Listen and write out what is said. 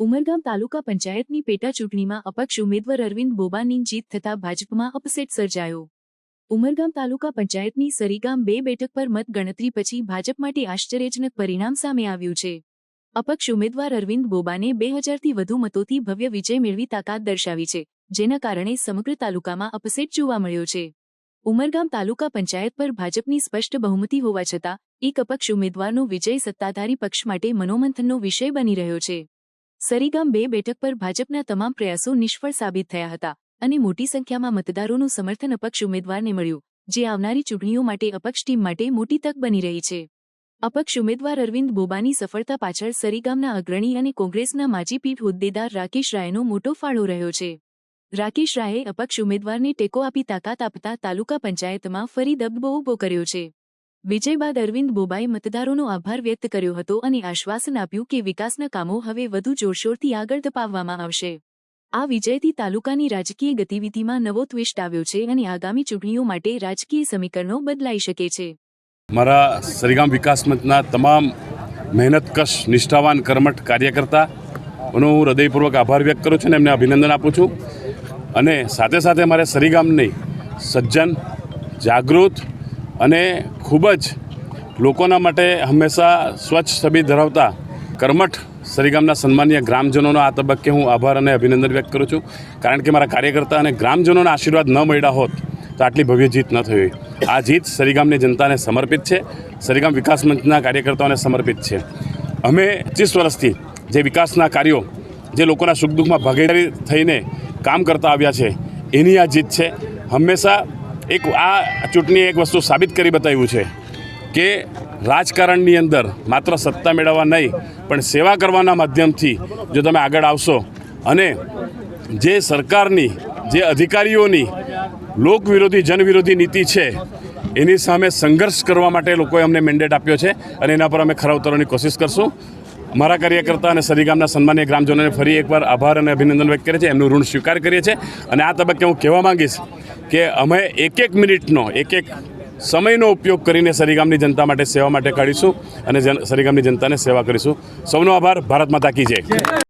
ઉમરગામ તાલુકા પંચાયતની પેટા ચૂંટણીમાં અપક્ષ ઉમેદવાર અરવિંદ બોબાની જીત થતાં ભાજપમાં અપસેટ સર્જાયો. ઉમરગામ તાલુકા પંચાયતની સરીગામ બે બેઠક પર મતગણતરી પછી ભાજપ માટે આશ્ચર્યજનક પરિણામ સામે આવ્યું છે. અપક્ષ ઉમેદવાર અરવિંદ બોબાને બે હજારથી વધુ મતોથી ભવ્ય વિજય મેળવી તાકાત દર્શાવી છે, જેના કારણે સમગ્ર તાલુકામાં અપસેટ જોવા મળ્યો છે. ઉમરગામ તાલુકા પંચાયત પર ભાજપની સ્પષ્ટ બહુમતી હોવા છતાં, એક અપક્ષ ઉમેદવારનો વિજય સત્તાધારી પક્ષ માટે મનોમંથનનો વિષય બની રહ્યો છે. સરીગામ બે બેઠક પર ભાજપના તમામ પ્રયાસો નિષ્ફળ સાબિત થયા હતા અને મોટી સંખ્યામાં મતદારોનું સમર્થન અપક્ષ ઉમેદવારને મળ્યું, જે આવનારી ચૂંટણીઓ માટે અપક્ષ ટીમ માટે મોટી તક બની રહી છે. અપક્ષ ઉમેદવાર અરવિંદ બોબાની સફળતા પાછળ સરીગામના અગ્રણી અને કોંગ્રેસના માજી પીઠ હોદ્દેદાર રાકેશ રાયનો મોટો ફાળો રહ્યો છે. રાકેશ રાયે અપક્ષ ઉમેદવારને ટેકો આપી તાકાત આપતા તાલુકા પંચાયતમાં ફરી દબદબો ઊભો કર્યો છે. વિજય બાદ અરવિંદ બોબાએ મતદારોનો આભાર વ્યક્ત કર્યો હતો અને આશ્વાસન આપ્યું કે વિકાસના કામો હવે વધુ જોરશોરથી આગળ ધપાવવામાં આવશે. આ વિજયથી તાલુકાની રાજકીય ગતિવિધિમાં નવો ટ્વિસ્ટ આવ્યો છે અને આગામી ચૂંટણીઓ માટે રાજકીય સમીકરણો બદલાઈ શકે છે. મારા સરીગામ વિકાસ મંચના તમામ મહેનતકશ નિષ્ઠાવાન કર્મઠ કાર્યકર્તાઓનો હું હૃદયપૂર્વક આભાર વ્યક્ત કરું છું અને એમને અભિનંદન આપું છું. અને સાથે સાથે મારે સરીગામની સજ્જન, જાગૃત અને ખૂબ જ લોકોના માટે હંમેશા સ્વચ્છ છબી ધરાવતા કર્મઠ સરીગામના સન્માનીય ગ્રામજનોનો આ તબક્કે હું આભાર અને અભિનંદન વ્યક્ત કરું છું. કારણ કે મારા કાર્યકર્તા અને ગ્રામજનોના આશીર્વાદ ન મળ્યા હોત તો આટલી ભવ્ય જીત ન થઈ હોય. આ જીત સરીગામની જનતાને સમર્પિત છે. સરીગામ વિકાસ મંચના કાર્યકર્તાઓને સમર્પિત છે. અમે પચીસ વર્ષથી જે વિકાસના કાર્યો, જે લોકોના સુખ દુઃખમાં ભાગીદારી થઈને કામ કરતા આવ્યા છે, એની આ જીત છે. હંમેશા એક આ ચૂંટણી એક વસ્તુ સાબિત કરી બતાવ્યું છે કે રાજકારણની અંદર માત્ર સત્તા મેળવવા નહીં, પણ સેવા કરવાના માધ્યમથી જો તમે આગળ આવશો અને જે સરકારની, જે અધિકારીઓની લોક વિરોધી જનવિરોધી નીતિ છે, એની સામે સંઘર્ષ કરવા માટે લોકોએ અમને મેન્ડેટ આપ્યો છે અને એના પર અમે ખરા ઉતરવાની કોશિશ કરશું. મારા કાર્યકર્તા અને સરીગામના સન્માનીય ગ્રામજનોને ફરી એકવાર આભાર અને અભિનંદન વ્યક્ત કરીએ છીએ. એમનું ઋણ સ્વીકાર કરીએ છીએ. અને આ તબક્કે હું કહેવા માંગીશ કે અમે એક એક મિનિટનો એક એક સમયનો ઉપયોગ કરીને સરીગામની જનતા માટે સેવા માટે કાઢીશું અને સરીગામની જનતાને સેવા કરીશું. સૌનો આભાર. ભારત માતા કી જય.